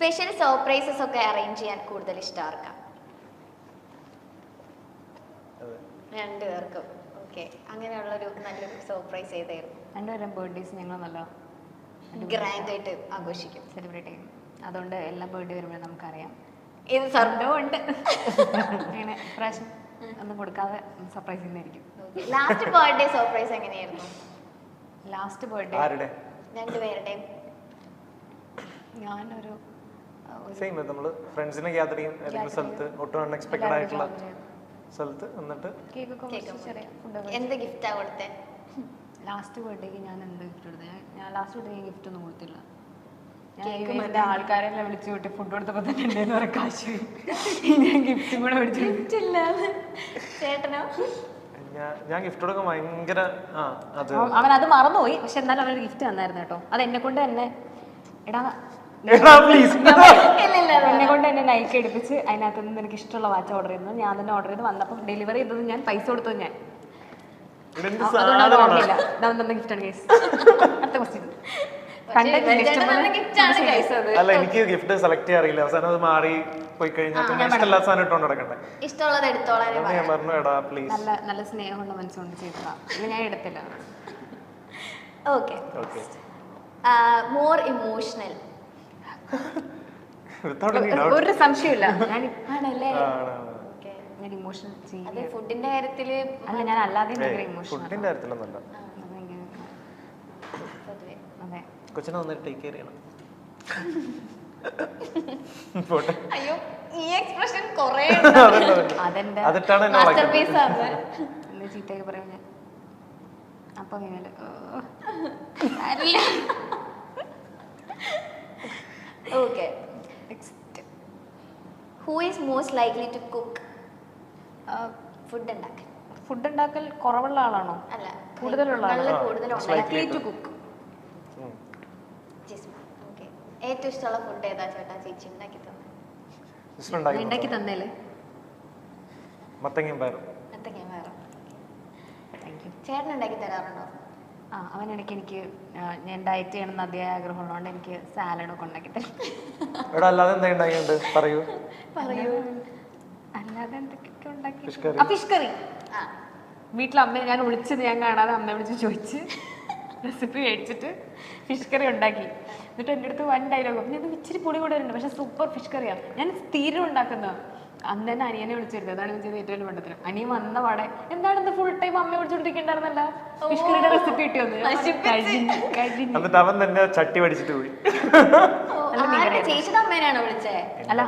Special surprises ഒക്കെ arrange ചെയ്യാൻ കൂടുതൽ ഇഷ്ടം ആർക്കാ. രണ്ടുപേർക്കും. ഓക്കെ അങ്ങനെയുള്ളൊരു നല്ലൊരു സർപ്രൈസ് ചെയ്തായിരുന്നു രണ്ടുപേരും ബർത്ത്ഡേസ് ഞങ്ങൾ നല്ല ഗ്രാൻഡ് ആയിട്ട് ആഘോഷിക്കും. സെലിബ്രേറ്റ് ചെയ്യും. അതുകൊണ്ട് എല്ലാ ബർത്ത്ഡേ വരുമ്പോഴും നമുക്കറിയാം. ഇത് സർപ്രൈസ് ഉണ്ട്. അങ്ങനെ പ്രാവശ്യം ഒന്നും കൊടുക്കാതെ സർപ്രൈസ് ചെയ്യുന്നതായിരിക്കും ലാസ്റ്റ് ബർത്ത്ഡേ സർപ്രൈസ് എങ്ങനെയായിരുന്നു? ലാസ്റ്റ് ബർത്ത്ഡേ ആരുടെ? രണ്ടുപേരുടെയും. ഞാനൊരു സെയിം നമ്മൾ ഫ്രണ്ട്സിനെ ഗ്യാദർ ചെയ്യും. ഏതെങ്കിലും സ്ഥലത്ത് ഒട്ടും അൺഎക്സ്പെക്ടഡ് ആയിട്ടുള്ള സ്ഥലത്ത് എന്നിട്ട് എന്ത് ഗിഫ്റ്റാ കൊടുത്തേ? ലാസ്റ്റ് ബർത്ത്ഡേക്ക് ഞാൻ എന്ത് ഗിഫ്റ്റ് കൊടുത്തത് ഞാൻ- ലാസ്റ്റ് ബർത്ത്ഡേക്ക് ഗിഫ്റ്റ് ഒന്നും കൊടുത്തില്ല. എന്റെ ആൾക്കാരെല്ലാം വിളിച്ചു വിട്ട് ഫുഡ് കൊടുത്തപ്പോ തന്നെ ഉണ്ടെന്ന് പറയാൻ കാശ് പോയി. ഞാൻ ഗിഫ്റ്റും കൂടെ മേടിച്ചു ഗിഫ്റ്റ് ഇല്ലാതെ ചേട്ടനോ? ഞാൻ ഗിഫ്റ്റ് കൊടുക്കാൻ ഭയങ്കര അവൻ- അത് മറന്നുപോയി. പക്ഷെ എന്നാലും അവനൊരു ഗിഫ്റ്റ് തന്നായിരുന്നു കേട്ടോ. അത് എന്നെ കൊണ്ട് തന്നെ. എടാ പ്ലീസ് എന്നെ കൊണ്ട് തന്നെ നൈക്ക് എടുപ്പിച്ച് അതിനകത്ത് നിന്ന് എനിക്ക് ഇഷ്ടമുള്ള വാച്ച് ഓർഡർ ചെയ്യുന്നത് ഞാൻ തന്നെ ഓർഡർ ചെയ്ത് വന്നപ്പോൾ ഡെലിവറി ചെയ്തത് ഞാൻ പൈസ കൊടുത്തത് ഞാൻ. അല്ല എനിക്ക് ഗിഫ്റ്റ് സെലക്ട് ചെയ്യാൻ അറിയില്ല. അവസാനം അത് മാറി പോയി കഴിഞ്ഞാൽ പിന്നെ ഇഷ്ടമില്ലാത്ത സാധനം ഇട്ടോണ്ട് നടക്കണ്ടേ? ഇഷ്ടമുള്ളത് അതുകൊണ്ട് ഞാൻ പറഞ്ഞു എടാ പ്ലീസ് നല്ല നല്ല സ്നേഹമുള്ള മനസ്സുകൊണ്ട് ചെയ്തതാ. ഞാൻ എടുത്തില്ല. ഓക്കെ ഓക്കെ മോർ ഇമോഷണൽ ഒരു സംശയമില്ല ഞാൻ ഓക്കെ ഞാൻ ഇമോഷണൽ അത് ഫുഡിന്റെ കാര്യത്തിൽ അല്ല ഞാൻ അല്ലാതെ ഭയങ്കര ഇമോഷണൽ ഫുഡിന്റെ കാര്യത്തിലൊന്നല്ല കൊച്ചിനെ ഒന്ന് ടേക്ക് കെയർ ചെയ്യണം. അയ്യോ ഈ എക്സ്പ്രഷൻ കൊറേ. അതെന്റെ മാസ്റ്റർ. പീസ് ആണ് എന്ന് ചീത്തയൊക്കെ പറയും ഞാൻ? അപ്പൊ ഇങ്ങനെ okay who is most likely to cook food ഉണ്ടാക്കാൻ ഫുഡ് ഉണ്ടാക്കൽ കുറവുള്ള ആളാണോ? അല്ല. കൂടുതലുള്ള ആളാണ്? likely ടു കുക്ക് ഏറ്റവും ഇഷ്ടമുള്ള ഫുഡ് ഏതാ ചേട്ടാ? ചേച്ചി ഉണ്ടാക്കി തന്നെ. ഉണ്ടാക്കി ഉണ്ടാക്കി മത്തങ്ങയും പയറും. മത്തങ്ങയും പയറും. ചേട്ടൻ ഉണ്ടാക്കി തരാറുണ്ടോ? ആ അവനിടയ്ക്ക് എനിക്ക് ആ, ഞാൻ ഡയറ്റ് ചെയ്യണമെന്ന് അതിയായ ആഗ്രഹമുള്ളതുകൊണ്ട് എനിക്ക് സാലഡൊക്കെ ഉണ്ടാക്കി തരും ഇവിടെ അല്ലാതെ എന്താ ഉണ്ടാക്കിയുണ്ട് പറയൂ. പറയൂ. അല്ലാതെ എന്തൊക്കെ ഉണ്ടാക്കി? Fish curry. വീട്ടിൽ അമ്മ ഞാൻ വിളിച്ചത് ഞാൻ കാണാതെ അമ്മ വിളിച്ച് ചോദിച്ച്. റെസിപ്പി മേടിച്ചിട്ട് ഫിഷ് കറി ഉണ്ടാക്കി. എന്നിട്ട് എന്റെ അടുത്ത് വൺ ഡയലോഗ് ഞാൻ ഇച്ചിരി പൊടി കൂടെ ഉണ്ട് പക്ഷെ സൂപ്പർ ഫിഷ് കറിയാണ് ഞാൻ സ്ഥിരം ഉണ്ടാക്കുന്ന അന്ന് തന്നെ അനിയനെ വിളിച്ചിരുന്നു. അതാണ് ഞാൻ ചെയ്ത ഏറ്റവും വലിയ മണ്ടത്തിനും അനിയൻ വന്ന പാടെ എന്താണ് ഫുൾ ടൈം അമ്മ വിളിച്ചോണ്ടിരിക്കണ്ടായിരുന്നല്ല ഫിഷ് റെസിപ്പി കഴിഞ്ഞു കഴിഞ്ഞു. എന്നിട്ട് അവൻ തന്നെ ചട്ടി പഠിച്ചിട്ട് പോയി. ചേച്ചിയുടെ അമ്മേനാണോ വിളിച്ചേ? അല്ല.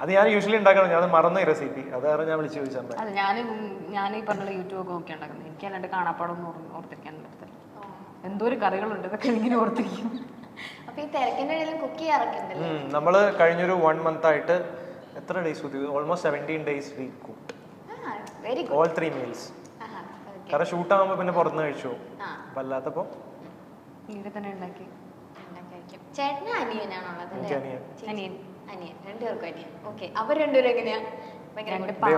അത് ഞാൻ യൂഷ്വലി ഉണ്ടാക്കണം. ഞാൻ മറന്ന റെസിപ്പി അത് കാരണം ഞാൻ വിളിച്ചു ചോദിച്ചത് അല്ല ഞാൻ ഞാൻ ഈ പറഞ്ഞ യൂട്യൂബ് ഒക്കെ നോക്കി ഉണ്ടാക്കുന്നത്. എനിക്ക് അല്ലാണ്ട് കാണാപ്പാടൊന്നും ഓർ- ഓർത്തിരിക്കാൻ പറ്റത്തില്ല. എന്തോ ഒരു കറികളുണ്ട് ഇതൊക്കെ ഇങ്ങനെ ഓർത്തിരിക്കും. അപ്പൊ ഈ തിരക്കിന്റെ ഇടയിൽ കുക്ക് ചെയ്യാറൊക്കെ ഉണ്ടല്ലേ? നമ്മൾ കഴിഞ്ഞൊരു വൺ മന്ത് ആയിട്ട് എത്ര ഡേയ്സ് കുത്തി? Almost seventeen days we cook ah very good all three meals കാരണം ഷൂട്ട് ആകുമ്പോൾ പിന്നെ പുറത്തുനിന്ന് കഴിച്ചു? അപ്പൊ അല്ലാത്തപ്പോൾ വീട്ടിൽ തന്നെ ഉണ്ടാക്കി. ചേട്ടന് അനിയനാണുള്ളത്? അനിയൻ. അനിയൻ. രണ്ടുപേർക്കും അനിയൻ. ഓക്കെ അവർ രണ്ടുപേരും എങ്ങനെയാ.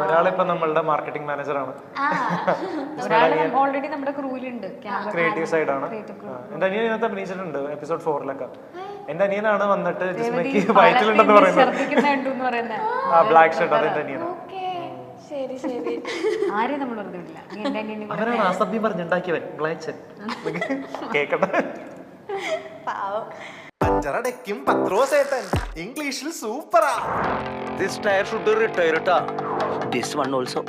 ഒരാളിപ്പോ നമ്മളുടെ മാർക്കറ്റിംഗ് മാനേജർ ആണ്. ഓൾറെഡി നമ്മുടെ ക്രൂവിലുണ്ട് ക്രിയേറ്റീവ് സൈഡാണ് എന്റെ അനിയൻ ഇതിനകത്ത് അഭിനയിച്ചിട്ടുണ്ട്. എപ്പിസോഡ് ഫോറിലൊക്കെ എന്റെ അനിയനാണ് വന്നിട്ട് ജിസ്മയ്ക്ക് വയറ്റിലുണ്ടെന്ന് പറയുന്നത്. ആ ബ്ലാക്ക് ഷർട്ട് അത് എന്റെ അനിയനാണ് അസഭ്യം പറഞ്ഞുണ്ടാക്കിയവൻ ഗ്ലാച്ചൻ. കേക്കട്ടെ. പത്രോസേട്ടൻ. ഇംഗ്ലീഷിൽ സൂപ്പറാ. ദിസ് ടയർ ഷുഡ് ട്ടാ. This one also.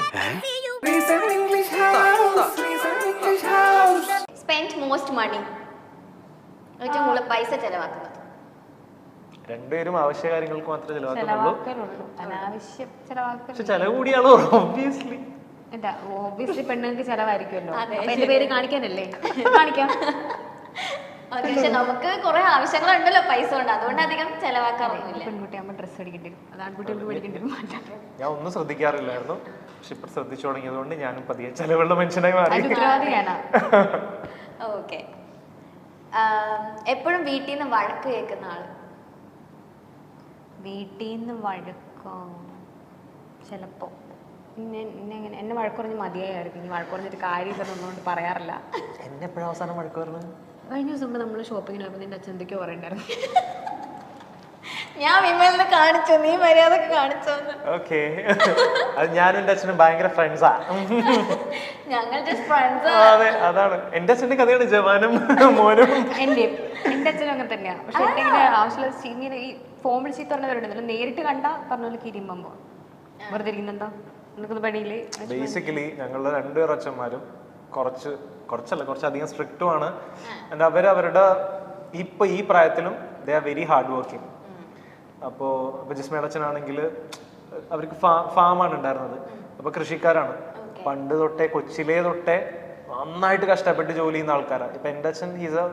Spend most money ഏറ്റവും കൂടുതൽ പൈസ ചെലവാക്കുന്നത്. രണ്ടുപേരും ആവശ്യ കാര്യങ്ങൾക്ക് മാത്രമേ ചെലവാക്കുന്നുള്ളൂ. പക്ഷെ ചെലവ് കൂടിയാണ്? ഓബിയസ്ലി ഓബിയസ്ലി പെണ്ണുങ്ങൾക്ക് ചെലവായിരിക്കുമല്ലോ. അപ്പൊ എന്റെ പേര് കാണിക്കാനല്ലേ? കാണിക്കാം. Okay, പക്ഷെ നമുക്ക് കുറെ ആവശ്യങ്ങളുണ്ടല്ലോ പൈസ കൊണ്ട്. അതുകൊണ്ട് അധികം ചെലവാക്കാറൊന്നുമില്ല പെൺകുട്ടിയാകുമ്പോൾ ഡ്രസ്സ് അടിക്കേണ്ടി വരും. അത് ആൺകുട്ടികൾക്ക് മേടിക്കേണ്ടി വരും. ഞാൻ ഒന്നും ശ്രദ്ധിക്കാറില്ലായിരുന്നു. പക്ഷെ ഇപ്പൊ ശ്രദ്ധിച്ചു തുടങ്ങിയതുകൊണ്ട് ഞാനും പതിയെ ചെലവുള്ള മനുഷ്യനായി മാറി. ഓക്കെ എപ്പോഴും വീട്ടിൽ നിന്ന് വഴക്ക് കേൾക്കുന്ന ആൾ. വീട്ടിൽ നിന്ന് വഴക്കോ? ചിലപ്പോ. എന്നെ എന്നെ എങ്ങനെ എന്നെ വഴക്കുറഞ്ഞ് മതിയായിരുന്നു ഇനി വഴക്കുറഞ്ഞിട്ട് കാര്യം ഒന്നുകൊണ്ട് പറയാറില്ല. എന്നെ എപ്പോഴും അവസാനം വഴക്ക് പറഞ്ഞു കഴിഞ്ഞ ദിവസം നമ്മൾ ഷോപ്പിങ്ങിന് പോയപ്പോൾ നിന്റെ അച്ഛൻ എന്തൊക്കെയോ പറയണ്ടായിരുന്നു. ഞാൻ വിമലിനെ കാണിച്ചു? നീ മര്യാദയ്ക്ക് കാണിച്ചോ ഓക്കെ. അത് ഞാനും എന്റെ അച്ഛനും ഭയങ്കര ഫ്രണ്ട്സാ ഞങ്ങൾ ജസ്റ്റ് ഫ്രണ്ട്സ് അതെ അതാണ്. എന്റെ അച്ഛന്റെ കഥയാണ് ജവാനും മോനും. എന്റെ എന്റെ അച്ഛനും അങ്ങനെ തന്നെയാ. പക്ഷെ എന്റെ ആവശ്യമുള്ള ചീ- ഈ ഫോൺ വിളിച്ച് ചീത്ത പറഞ്ഞവരുണ്ടല്ലോ നേരിട്ട് കണ്ട പറഞ്ഞ പോലെ കിരിമ്പോ വെറുതെ ഇരിക്കുന്നുണ്ടോ നിനക്കുന്ന ബേസിക്കലി ഞങ്ങളുടെ രണ്ടുപേർ അച്ഛന്മാരും കുറച്ച് കുറച്ചല്ല കുറച്ചധികം സ്ട്രിക്റ്റും ആണ്. ആൻഡ് അവർ അവരുടെ ഇപ്പൊ ഈ പ്രായത്തിലും they are very hard working അപ്പോ ഇപ്പൊ ജിസ്മയുടെ അച്ഛനാണെങ്കിൽ അവർക്ക് ഫാമാണ് ഉണ്ടായിരുന്നത്. അപ്പൊ കൃഷിക്കാരാണ്. പണ്ട് തൊട്ടേ കൊച്ചിലേ തൊട്ടേ നന്നായിട്ട് കഷ്ടപ്പെട്ട് ജോലി ചെയ്യുന്ന ആൾക്കാരാണ് ഇപ്പൊ എന്റെ അച്ഛൻ ഹീസ് എ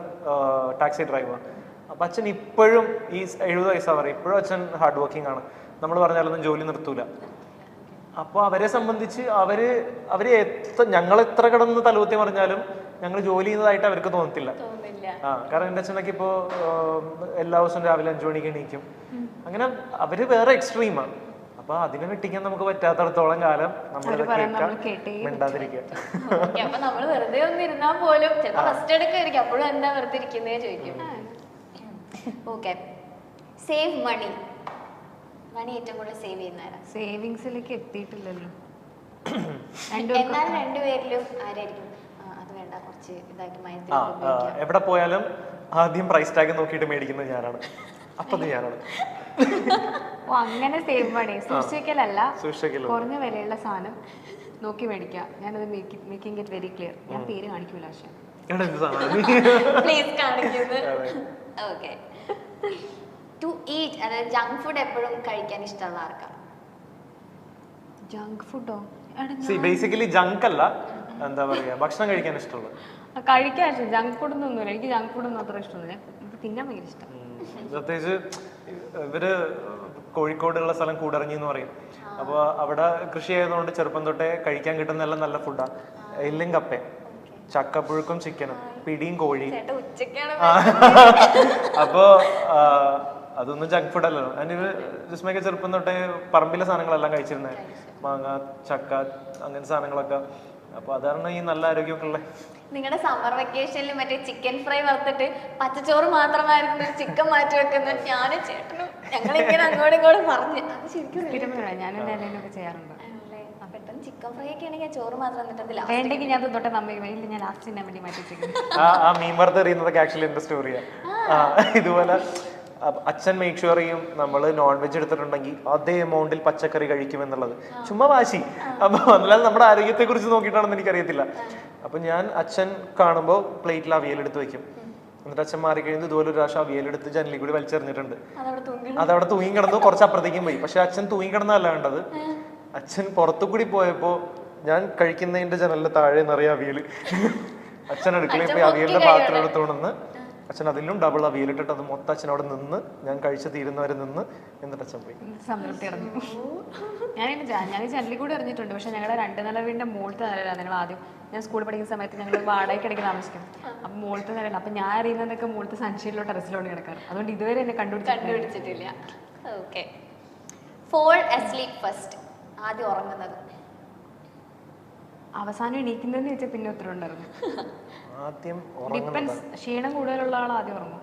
ടാക്സി ഡ്രൈവർ അപ്പൊ അച്ഛൻ ഇപ്പോഴും ഈ എഴുപത് വയസ്സാ പറയും ഇപ്പോഴും അച്ഛൻ ഹാർഡ് വർക്കിംഗ് ആണ്. നമ്മൾ പറഞ്ഞാലൊന്നും ജോലി നിർത്തൂല. അപ്പൊ അവരെ സംബന്ധിച്ച് അവർ അവർ എത്ര ഞങ്ങൾ എത്ര കിടന്ന് തലകുത്തി പറഞ്ഞാലും ഞങ്ങൾ ജോലി ചെയ്യുന്നതായിട്ട് അവർക്ക് തോന്നത്തില്ല. ആ കാരണം എന്റെ അച്ഛനൊക്കെ ഇപ്പോ എല്ലാ ദിവസവും രാവിലെ അഞ്ചു മണിക്ക് എണീക്കും. അങ്ങനെ അവർ വേറെ എക്സ്ട്രീമാണ് അപ്പൊ അതിനെ വെട്ടിക്കാൻ നമുക്ക് പറ്റാത്തടത്തോളം കാലം നമ്മൾ മിണ്ടാതിരിക്കുക. അപ്പൊ നമ്മൾ വെറുതെ പോലും റെസ്റ്റ് എടുക്കായിരിക്കും അപ്പോഴും എന്താ വെറുതെ ഇരിക്കുന്നേ ചോദിക്കും. ഓക്കെ സേവ് മണി മണി ഏറ്റവും കൂടുതൽ സേവ് ചെയ്യുന്നവരാ സേവിങ്സിലേക്ക് എത്തിയിട്ടില്ലല്ലോ എന്നാലും രണ്ടുപേരിലും ആരായിരിക്കും? ആ, അത് വേണ്ട കുറച്ച് ഇതാക്കി ആ മയത്തിൽ ആ, എവിടെ പോയാലും ആദ്യം പ്രൈസ് ടാഗ് നോക്കിയിട്ട് മേടിക്കുന്നത് ഞാനാണ്. അപ്പൊ അത് ഞാനാണ്. ഓ അങ്ങനെ സേവ് മണി സൂക്ഷിക്കലല്ല. കുറഞ്ഞ വിലയുള്ള സാധനം നോക്കി മേടിക്കുക ഞാനത് മേക്കിംഗ് ഇറ്റ് വെരി ക്ലിയർ ഞാൻ പേര് കാണിക്കൂല പക്ഷേ. പ്ലീസ് കാണിക്കുന്നത് ഓക്കെ ടു ഈറ്റ് അതായത് ജങ്ക് ഫുഡ് എപ്പോഴും കഴിക്കാൻ ഇഷ്ടമുള്ള ആർക്കാണ് ജങ്ക് ഫുഡോ സി ബേസിക്കലി ജങ്ക് അല്ല. എന്താ പറയാ? ഭക്ഷണം കഴിക്കാൻ ഇഷ്ടമുള്ളത് കഴിക്കാൻ ഇഷ്ടം. ജങ്ക് ഫുഡ് ഒന്നുമില്ല. എനിക്ക് ജങ്ക് ഫുഡ് ഒന്നും അത്ര ഇഷ്ടമൊന്നുമില്ല. തിന്നാൻ ഭയങ്കര ഇഷ്ടം. പ്രത്യേകിച്ച് ഇവർ കോഴിക്കോടുള്ള സ്ഥലം കൂടറിഞ്ഞു എന്ന് പറയും. അപ്പോൾ അവിടെ കൃഷി ആയതുകൊണ്ട് ചെറുപ്പം തൊട്ടേ കഴിക്കാൻ കിട്ടുന്ന എല്ലാം നല്ല ഫുഡാ എല്ലും കപ്പ ചക്കപ്പുഴുക്കും ചിക്കനും പിടിയും കോഴിയും. അപ്പോ അതൊന്നും ജങ്ക് ഫുഡ് അല്ലല്ലോ. ജിസ്മയൊക്കെ ചെറുപ്പം തൊട്ടേ പറമ്പിലെ സാധനങ്ങളെല്ലാം കഴിച്ചിരുന്നേ. മാങ്ങ ചക്ക അങ്ങനത്തെ സാധനങ്ങളൊക്കെ. അപ്പൊ അതാണ് ഈ നല്ല ആരോഗ്യമൊക്കെ ഉള്ളത് നിങ്ങളുടെ സമ്മർ വെക്കേഷനിൽ മറ്റേ ചിക്കൻ ഫ്രൈ വറുത്തിട്ട് പച്ചച്ചോറ് മാത്രമായിരുന്നു ചിക്കൻ മാറ്റി വെക്കുന്നത് ഞാനും ചേട്ടനും ഞങ്ങൾ ഇങ്ങനെ അങ്ങോട്ടും ഇങ്ങോട്ടും പറഞ്ഞു. അത് ശരിക്കും ഞാനും ചെയ്യാറുണ്ട്. പെട്ടെന്ന് ചിക്കൻ ഫ്രൈ ഒക്കെ ആണെങ്കിൽ ചോറ് മാത്രം തന്നിട്ടില്ല വേണ്ടെങ്കിൽ ഞാൻ തൊട്ടെ നമ്മ ഇല്ല ഞാൻ ലാസ്റ്റ് തിന്നാൻ വേണ്ടി മാറ്റി ആ ആ മീൻ വറുത്ത് എറിയുന്നതൊക്കെ ആക്ച്വലി എന്റെ സ്റ്റോറിയാ ഇതുപോലെ അച്ഛൻ മേക്ക് ഷുവർ ചെയ്യും നമ്മൾ നോൺ വെജ് എടുത്തിട്ടുണ്ടെങ്കിൽ അതേ എമൗണ്ടിൽ പച്ചക്കറി കഴിക്കും എന്നുള്ളത്. ചുമ്മാ വാശി. അപ്പൊ അല്ലാതെ നമ്മുടെ ആരോഗ്യത്തെ കുറിച്ച് നോക്കിയിട്ടാണെന്ന് എനിക്കറിയത്തില്ല. അപ്പൊ ഞാൻ അച്ഛൻ കാണുമ്പോൾ പ്ലേറ്റിൽ അവിയൽ എടുത്ത് വെക്കും. എന്നിട്ട് അച്ഛൻ മാറി കഴിയുമ്പോൾ ഇതുപോലെ ഒരു പ്രാവശ്യം അവിയൽ എടുത്ത് ജനലിൽ കൂടി വലിച്ചെറിഞ്ഞിട്ടുണ്ട്. അതവിടെ തൂങ്ങി അതവിടെ തൂങ്ങി കിടന്നു കുറച്ച് അപ്പുറത്തേക്കും പോയി. പക്ഷെ അച്ഛൻ തൂങ്ങി കിടന്നല്ല വേണ്ടത് അച്ഛൻ പുറത്തു കൂടി പോയപ്പോ ഞാൻ കഴിക്കുന്നതിന്റെ ജനലിന്റെ താഴെ നിറയെ അവിയൽ അച്ഛൻ അടുക്കളയിൽ പോയി അവിയലിന്റെ പാത്രം എടുത്തോണെന്ന് അച്ഛൻ അതിലും ഡബിൾ അവിയലിട്ടിട്ട് അത് മൊത്തം അച്ഛൻ അവിടെ നിന്ന് ഞാൻ കഴിച്ചു തീരുന്നവരെ നിന്ന് എന്നിട്ട് അച്ഛൻ പോയി. സംതൃപ്തി അടഞ്ഞു. ഞാൻ ഞാൻ ജനലിൽ കൂടെ എറിഞ്ഞിട്ടുണ്ട് പക്ഷെ ഞങ്ങളുടെ രണ്ട് നില വീടിന്റെ മുകളിലത്തെ നിലയിലാണ് ഞങ്ങൾ ആദ്യം ഞാൻ സ്കൂളിൽ പഠിക്കുന്ന സമയത്ത് ഞങ്ങൾ വാടകയ്ക്ക് ഇടയ്ക്ക് താമസിക്കും. അപ്പം മുകളിലത്തെ നിലയിലാണ് അപ്പം ഞാൻ അറിയുന്നതൊക്കെ മുകളിലത്തെ സൺഷീറ്റിലോ ടെറസിലോട്ട് കിടക്കാറ്. അതുകൊണ്ട് ഇതുവരെ എന്നെ കണ്ടുപിടിച്ചിട്ടില്ല. ഓക്കെ ഫോൾ അസ്ലീപ് ഫസ്റ്റ് ആദ്യം ഉറങ്ങുന്നത്. അവസാനം എണീക്കുന്നതെന്ന് ചോദിച്ചാൽ പിന്നെ ഉത്തരം ഉണ്ടായിരുന്നു ആദ്യം ഡിപ്പെൻസ് ക്ഷീണം കൂടുതലുള്ള ആൾ ആദ്യം ഉറങ്ങും.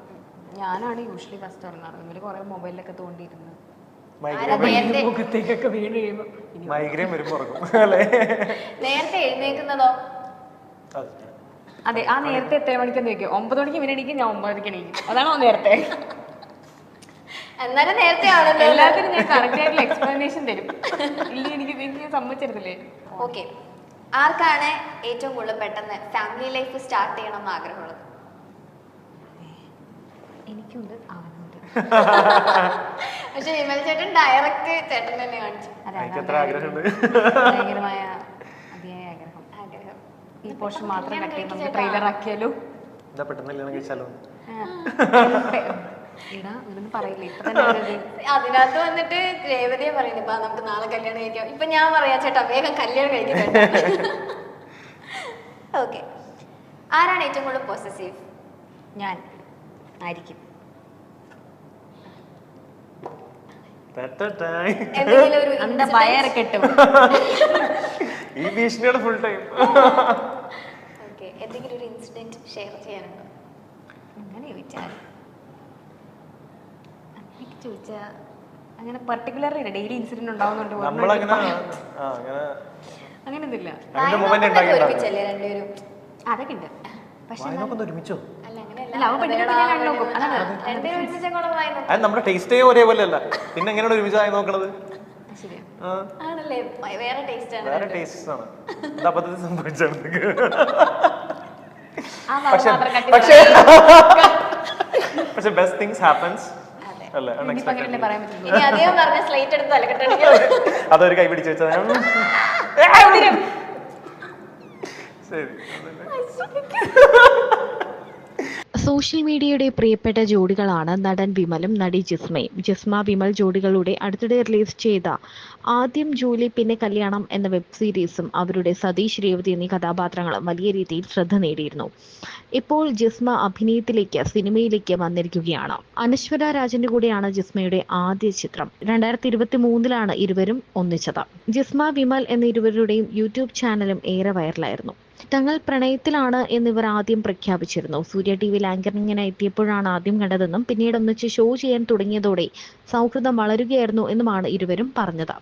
ഞാനാണ് യൂഷ്വലി ഫസ്റ്റ് ഉറങ്ങാറ്. ഇവർ കുറെ മൊബൈലിലൊക്കെ തോണ്ടിയിരുന്നത് ആരാ നേരത്തെ മുഖത്തേക്കൊക്കെ വീണ് എഴുന്നേക്കുന്നതോ? അത്. ആ നേരത്തെ എത്ര മണിക്കെന്ന് ചോദിക്കും. ഒമ്പത് മണിക്ക് ഇവനെ എണീക്കും ഞാൻ ഒമ്പത് മണിക്ക് എണീക്കും. അതാണോ നേരത്തെ? എന്നാലും നേരത്തെ ആണല്ലോ. എല്ലാത്തിനും ഞാൻ കറക്റ്റ് ആയിട്ടുള്ള എക്സ്പ്ലനേഷൻ തരും. ഇല്ല എനിക്ക് എനിക്ക് സമ്മതിച്ചിരുന്നില്ലേ ഓക്കെ. ആർക്കാണ് ഏറ്റവും കൂടുതൽ പെട്ടെന്ന് ഫാമിലി ലൈഫ് സ്റ്റാർട്ട് ചെയ്യണം എന്ന് ആഗ്രഹമുള്ളത്? എനിക്കുണ്ട്. അവനുണ്ട് പക്ഷെ വിമൽ ചേട്ടൻ ഡയറക്റ്റ് ചേട്ടൻ തന്നെ കാണിച്ചു ഭയങ്കരമായ അതിയായ ആഗ്രഹം. ആഗ്രഹം. ഈ പോർഷൻ മാത്രം ട്രെയിലർ ആക്കിയാലോ? പെട്ടെന്ന് കല്യാണം കഴിച്ചാലോ? അതിനകത്ത് വന്നിട്ട് രേവതിയെ പറയുന്നു. ഇപ്പൊ നമുക്ക് നാളെ കല്യാണം കഴിക്കാം. ഇപ്പൊ ഞാൻ പറയാ ചേട്ടാ വേഗം കല്യാണം കഴിക്കുന്നുണ്ട് ഓക്കെ ആരാണ് ഏറ്റവും കൂടുതൽ പോസസീവ് ഞാൻ ആയിരിക്കും. ഈ ഭീഷണിയുടെ ഫുൾ ടൈം ഓക്കെ എന്തെങ്കിലും ഒരു ഇൻസിഡന്റ് ഷെയർ ചെയ്യാനുണ്ടോ? അങ്ങനെ ചോദിച്ചാൽ. എനിക്ക് അങ്ങനെ പർട്ടിക്കുലർലി ഡെയിലി ഇൻസിഡന്റ് ഉണ്ടാവുന്നുണ്ട് അങ്ങനെ രണ്ടുപേരും? അതൊക്കെ ഉണ്ട്. പക്ഷെ ഒരുമിച്ചോ? നമ്മുടെ ടേസ്റ്റേ ഒരേപോലെ അല്ല പിന്നെ എങ്ങനെയാണ് ഒരുമിച്ചായി നോക്കണത്? ശരിയാ. ആണല്ലേ? വേറെ ടേസ്റ്റ് ആണ് അബദ്ധത്തിൽ സംഭവിച്ചാണ് പക്ഷേ പക്ഷെ ബെസ്റ്റ് തിങ്സ് ഹാപ്പൻസ് അതൊരു കൈ പിടിച്ചു വെച്ചാൽ ശരി. സോഷ്യൽ മീഡിയയുടെ പ്രിയപ്പെട്ട ജോഡികളാണ് നടൻ വിമലും നടി ജിസ്മയും. ജിസ്മ വിമൽ ജോഡികളുടെ അടുത്തിടെ റിലീസ് ചെയ്ത ആദ്യം ജോലി പിന്നെ കല്യാണം എന്ന വെബ് സീരീസും അവരുടെ സതീഷ് രേവതി എന്നീ കഥാപാത്രങ്ങളും വലിയ രീതിയിൽ ശ്രദ്ധ നേടിയിരുന്നു. ഇപ്പോൾ ജിസ്മ അഭിനയത്തിലേക്ക് സിനിമയിലേക്ക് വന്നിരിക്കുകയാണ്. അനശ്വര രാജന്റെ കൂടെയാണ് ജിസ്മയുടെ ആദ്യ ചിത്രം. രണ്ടായിരത്തി ഇരുപത്തി മൂന്നിലാണ് ഇരുവരും ഒന്നിച്ചത്. ജിസ്മ വിമൽ എന്ന ഇരുവരുടെയും യൂട്യൂബ് ചാനലും ഏറെ വൈറലായിരുന്നു. തങ്ങൾ പ്രണയത്തിലാണ് എന്നിവർ ആദ്യം പ്രഖ്യാപിച്ചിരുന്നു. സൂര്യ ടി വിയിൽ ആങ്കറിങ്ങിനായി എത്തിയപ്പോഴാണ് ആദ്യം കണ്ടതെന്നും പിന്നീട് ഒന്നിച്ച് ഷോ ചെയ്യാൻ തുടങ്ങിയതോടെ സൗഹൃദം വളരുകയായിരുന്നു എന്നുമാണ് ഇരുവരും പറഞ്ഞത്.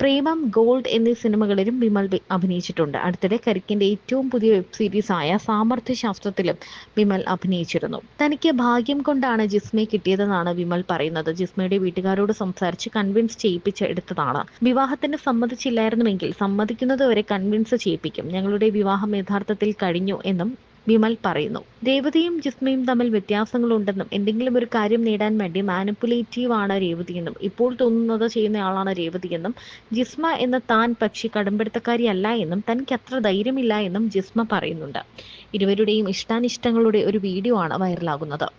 പ്രേമം ഗോൾഡ് എന്നീ സിനിമകളിലും വിമൽ അഭിനയിച്ചിട്ടുണ്ട്. അടുത്തിടെ കരിക്കിന്റെ ഏറ്റവും പുതിയ വെബ് സീരീസ് ആയ സാമർഥ്യ ശാസ്ത്രത്തിലും വിമൽ അഭിനയിച്ചിരുന്നു. തനിക്ക് ഭാഗ്യം കൊണ്ടാണ് ജിസ്മയെ കിട്ടിയതെന്നാണ് വിമൽ പറയുന്നത്. ജിസ്മയുടെ വീട്ടുകാരോട് സംസാരിച്ച് കൺവിൻസ് ചെയ്യിപ്പിച്ച് എടുത്തതാണ്. വിവാഹത്തിന് സമ്മതിച്ചില്ലായിരുന്നുവെങ്കിൽ സമ്മതിക്കുന്നത് വരെ കൺവിൻസ് ചെയ്യിപ്പിക്കും. ഞങ്ങളുടെ വിവാഹം യഥാർത്ഥത്തിൽ കഴിഞ്ഞു എന്നും വിമൽ പറയുന്നു. രേവതിയും ജിസ്മയും തമ്മിൽ വ്യത്യാസങ്ങളുണ്ടെന്നും എന്തെങ്കിലും ഒരു കാര്യം നേടാൻ വേണ്ടി മാനിപ്പുലേറ്റീവ് ആണ് രേവതിയെന്നും ഇപ്പോൾ തോന്നുന്നത് ചെയ്യുന്നയാളാണ് രേവതിയെന്നും ജിസ്മ എന്ന താൻ പക്ഷി കടുംപിടുത്തക്കാരിയല്ല എന്നും തനിക്ക് അത്ര ധൈര്യമില്ല എന്നും ജിസ്മ പറയുന്നുണ്ട്. ഇരുവരുടെയും ഇഷ്ടാനിഷ്ടങ്ങളുടെ ഒരു വീഡിയോ ആണ് വൈറലാകുന്നത്.